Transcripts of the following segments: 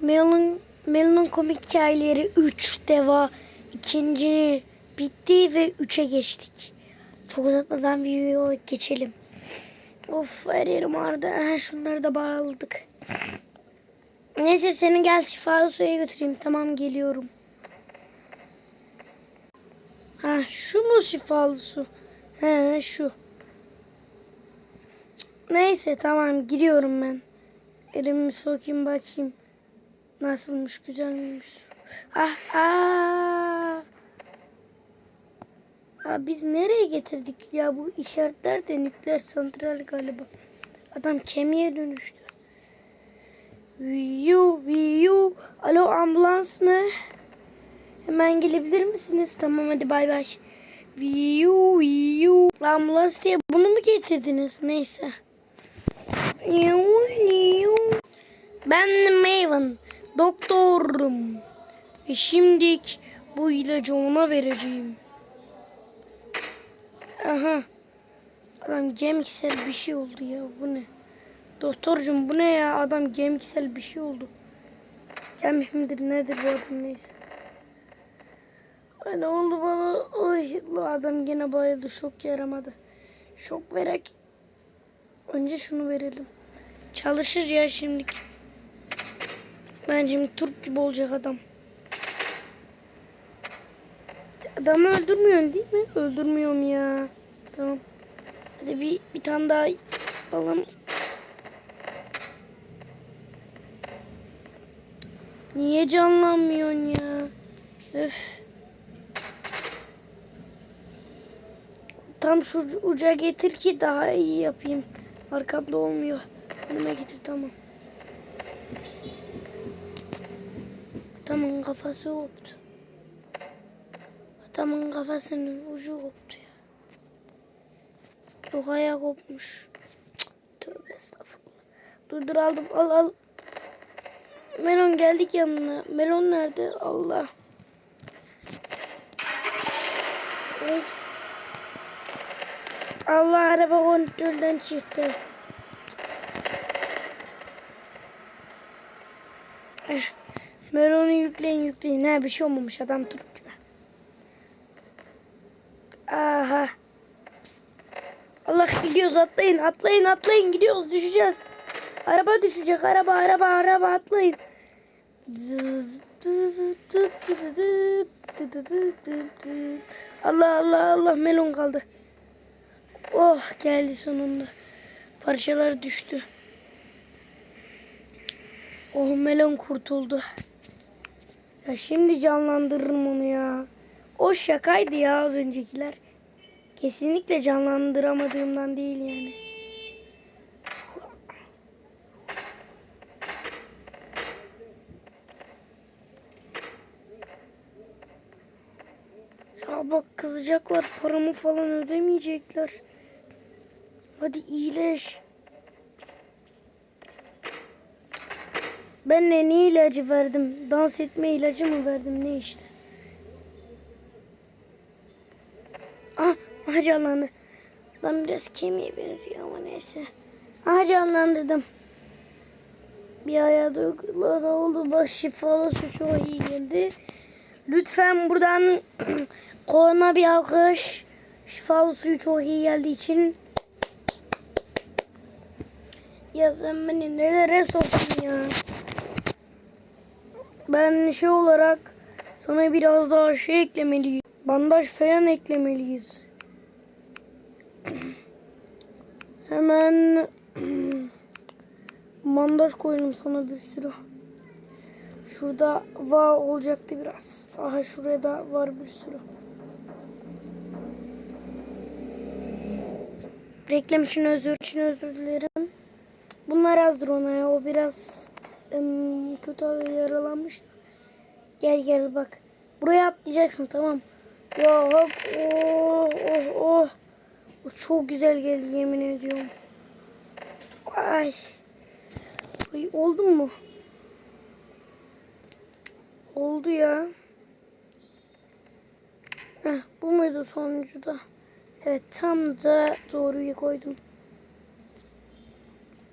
Melon, Melon'un komik hikayeleri 3 deva ikinci bitti ve 3'e geçtik. Çok uzatmadan videoya geçelim. Of her yerim ağrıdı. Şunları da bağladık. Neyse seni gel şifalı suya götüreyim. Tamam geliyorum. Ha şu mu şifalı su? He şu. Neyse tamam gidiyorum ben. Elimi sokayım bakayım. Nasılmış güzel miymiş? Ah ah. Aa, biz nereye getirdik ya bu işaretler de nükleer santral galiba. Adam kemiğe dönüştü. Viyu viyu. Alo ambulans mı? Hemen gelebilir misiniz? Tamam hadi bay bay. Viyu viyu. Ambulans diye bunu mu getirdiniz? Neyse. Viyu viyu. Ben Maven. Doktorum. Ve şimdilik bu ilacı ona vereceğim. Aha. Adam gemiksel bir şey oldu ya. Bu ne? Doktorcum bu ne ya? Adam gemiksel bir şey oldu. Gemik midir nedir bu adam neyse. Ay, Ne oldu bana? Oy, adam gene bayıldı. Şok yaramadı. Şok verek. Önce şunu verelim. Çalışır ya şimdilik. Bence Türk gibi olacak adam. Adamı öldürmüyorsun değil mi? Öldürmüyorum ya. Tamam. Hadi bir, bir tane daha alalım. Niye canlanmıyorsun ya? Öf. Tam şu uca getir ki daha iyi yapayım. Arkamda olmuyor. Önüme getir tamam. Adamın kafası koptu. Adamın kafasının ucu koptu ya. Yok ayağı kopmuş. Tövbe estağfurullah. Dur dur aldım al al. Melon geldik yanına. Melon nerede? Allah. Allah araba kontrolden çıktı. Eh, Melon'u yükleyin yükleyin. Ne bir şey olmamış adam Türk gibi. Aha. Allah gidiyoruz atlayın atlayın atlayın gidiyoruz düşeceğiz. Araba düşecek araba araba araba atlayın. Allah Allah Allah melon kaldı. Oh geldi sonunda. Parçalar düştü. Oh melon kurtuldu. Ya şimdi canlandırırım onu ya. O şakaydı ya az öncekiler. Kesinlikle canlandıramadığımdan değil yani. Ya bak kızacaklar paramı falan ödemeyecekler. Hadi iyileş. Ben ne, ilacı verdim? Dans etme ilacı mı verdim? Ne işte? Ah, aha canlandı. Lan biraz kemiğe benziyor ama neyse. Aha canlandırdım. Bir ayağı da oldu. Bak şifalı su çok iyi geldi. Lütfen buradan korona bir alkış. Şifalı suyu çok iyi geldiği için. Ya beni nelere soktun ya. Ben şey olarak sana biraz daha şey eklemeliyiz. Bandaj falan eklemeliyiz. Hemen bandaj koyalım sana bir sürü. Şurada var olacaktı biraz. Aha şuraya da var bir sürü. Reklam için özür için özür dilerim. Bunlar azdır ona ya. O biraz kötü yaralanmış. Gel gel bak. Buraya atlayacaksın tamam. Ya hop oh oh oh. Çok güzel geldi yemin ediyorum. Ay. Ay oldu mu? Oldu ya. Heh, bu muydu sonuncu da? Evet tam da doğruyu koydum.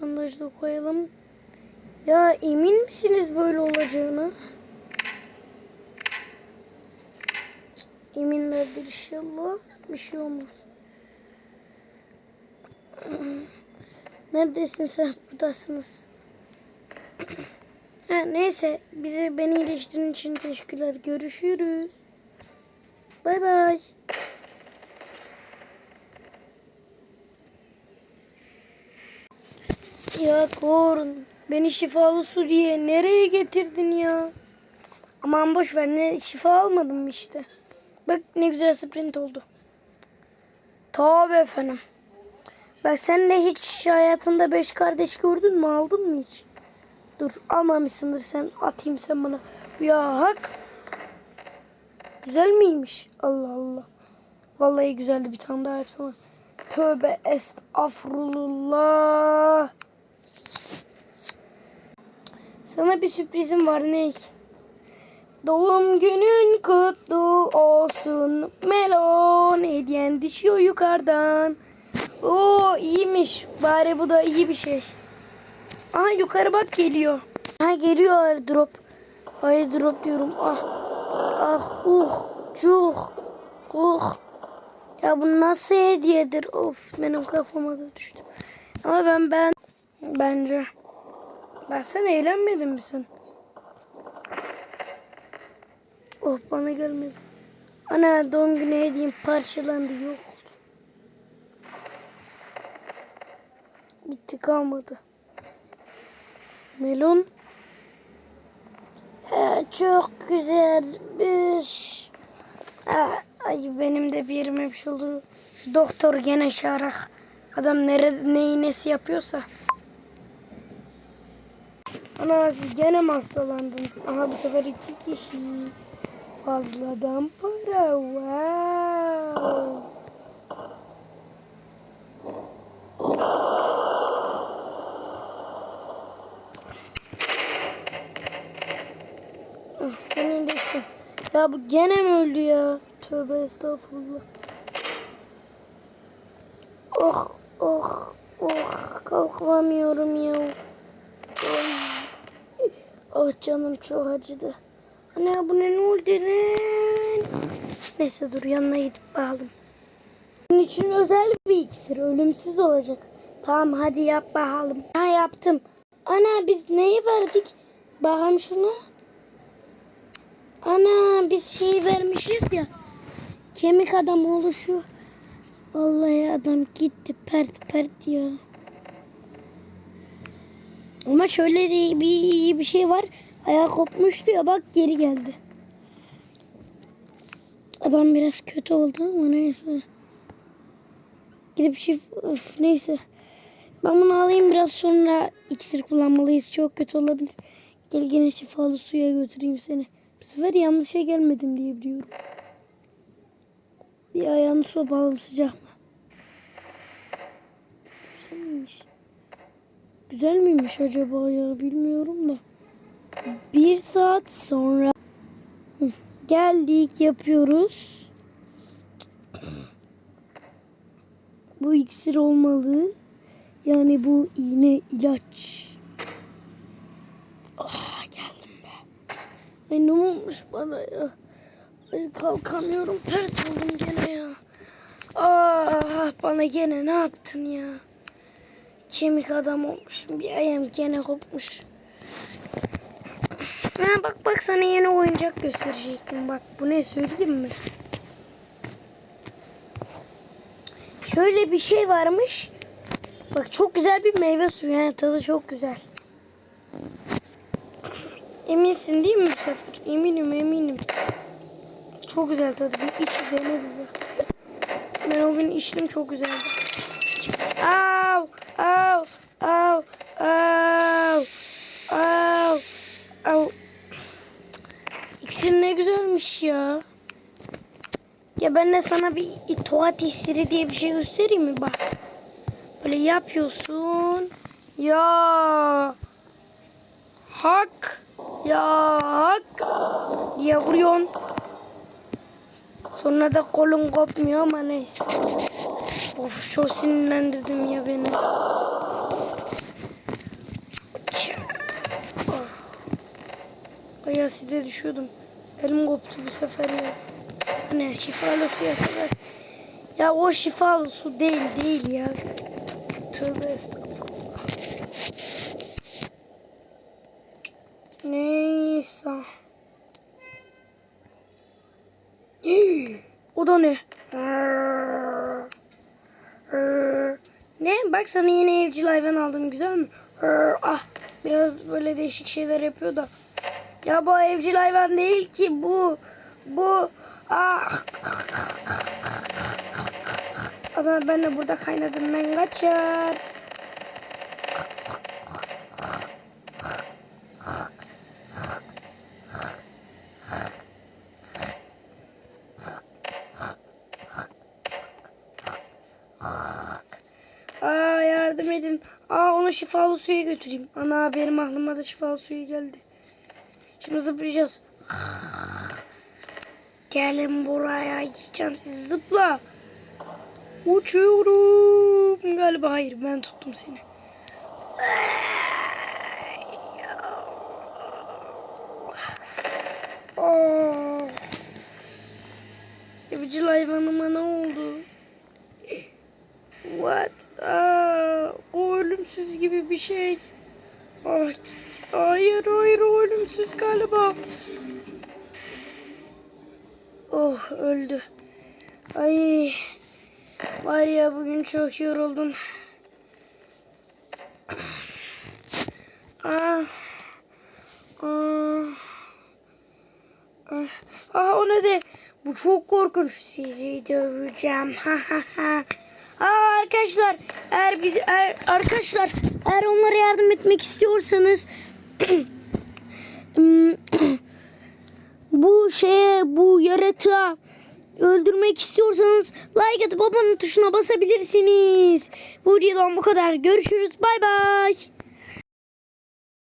Bandajı da koyalım. Ya emin misiniz böyle olacağını? Eminlerdir inşallah. Bir şey olmaz. Neredesin sen? Buradasınız. Ha, neyse. Bizi beni iyileştirdiğin için teşekkürler. Görüşürüz. Bay bay. Ya Korun. Beni şifalı su diye nereye getirdin ya? Aman boş ver ne şifa almadım işte. Bak ne güzel sprint oldu. Tabii efendim. Bak sen de hiç hayatında beş kardeş gördün mü aldın mı hiç? Dur almamışsındır sen atayım sen bana. Ya hak. Güzel miymiş? Allah Allah. Vallahi güzeldi bir tane daha yapsana. Tövbe estağfurullah. Sana bir sürprizim var ne? Doğum günün kutlu olsun Melon. Hediyen düşüyor yukarıdan. Oo iyiymiş. Bari bu da iyi bir şey. Aha yukarı bak geliyor. Ha geliyor airdrop. Airdrop diyorum. Ah. Ah uh. Cuh. Uh. Ya bu nasıl hediyedir? Of benim kafama da düştü. Ama ben ben bence. Ben sen eğlenmedin misin? Oh bana gelmedi. Ana doğum günü hediyem parçalandı yok oldu. Bitti kalmadı. Melon. Ee, çok güzelmiş. Ah, ay benim de bir yerime bir. Şu doktor gene çağırak. Adam nerede ne iğnesi yapıyorsa. Ana siz gene mi hastalandınız? Aha bu sefer iki kişi. Fazladan para. Wow. Ah, Sen iyileştin. Ya bu gene mi öldü ya? Tövbe estağfurullah. Oh oh oh kalkamıyorum ya. Ah canım çok acıdı. Anne bu ne oldu lan? Neyse dur yanına gidip bakalım. Bunun için özel bir iksir. Ölümsüz olacak. Tamam hadi yap bakalım. Ha yaptım. Ana biz neyi verdik? Bakalım şuna. Ana biz şey vermişiz ya. Kemik adam oluşu. Vallahi adam gitti pert pert ya. Ama şöyle de bir iyi bir şey var. Ayağı kopmuştu ya bak geri geldi. Adam biraz kötü oldu ama neyse. Gidip şif öf, neyse. Ben bunu alayım biraz sonra iksir kullanmalıyız. Çok kötü olabilir. Gel gene şifalı suya götüreyim seni. Bu sefer yanlışa gelmedim diye biliyorum. Bir ayağını sobalım sıcak mı? Güzel miymiş? Güzel miymiş acaba ya bilmiyorum da. Bir saat sonra geldik yapıyoruz. Bu iksir olmalı. Yani bu iğne ilaç. Ah geldim be. Ay ne olmuş bana ya. Ay kalkamıyorum pert oldum gene ya. Ah bana gene ne yaptın ya. Kemik adam olmuşum. Bir ayağım gene kopmuş. Ha bak bak sana yeni oyuncak gösterecektim. Bak bu ne söyleyeyim mi? Şöyle bir şey varmış. Bak çok güzel bir meyve suyu. Yani tadı çok güzel. Eminsin değil mi bu sefer? Eminim eminim. Çok güzel tadı. Bir iç dene bir bak. Ben o gün içtim çok güzeldi. Au! Au! Au! Au! Au! Au! İksir ne güzelmiş ya. Ya ben de sana bir itoat iksiri diye bir şey göstereyim mi bak. Böyle yapıyorsun. Ya. Hak. Ya hak. diye vuruyorsun. Sonra da kolun kopmuyor ama neyse. Of çok sinirlendirdim ya beni. Ay size düşüyordum. Elim koptu bu sefer ya. Ne şifalı su ya sefer. Ya o şifalı su değil değil ya. Tövbe estağfurullah. Neyse. Hii, O da ne? Ne? Bak sana yine evcil hayvan aldım. Güzel mi? Ah, biraz böyle değişik şeyler yapıyor da. Ya bu evcil hayvan değil ki bu. Bu. Ah. Ama ben de burada kaynadım. Ben kaçar. Aa yardım edin. Aa onu şifalı suya götüreyim. Ana benim aklıma da şifalı suyu geldi. Şimdi zıplayacağız. Gelin buraya yiyeceğim sizi zıpla. Uçuyorum. Galiba hayır ben tuttum seni. Aa. Evcil hayvanıma ne oldu? What? Aa, o ölümsüz gibi bir şey. Ay, hayır hayır o ölümsüz galiba. Oh öldü. Ay var ya bugün çok yoruldum. Ah. Ah. Ah, ah o ne de? Bu çok korkunç. Sizi döveceğim. Ha ha ha. Aa arkadaşlar eğer biz eğer, arkadaşlar eğer onlara yardım etmek istiyorsanız bu şeye bu yaratığa öldürmek istiyorsanız like atıp abone tuşuna basabilirsiniz. Bu videodan bu kadar. Görüşürüz. Bay bay.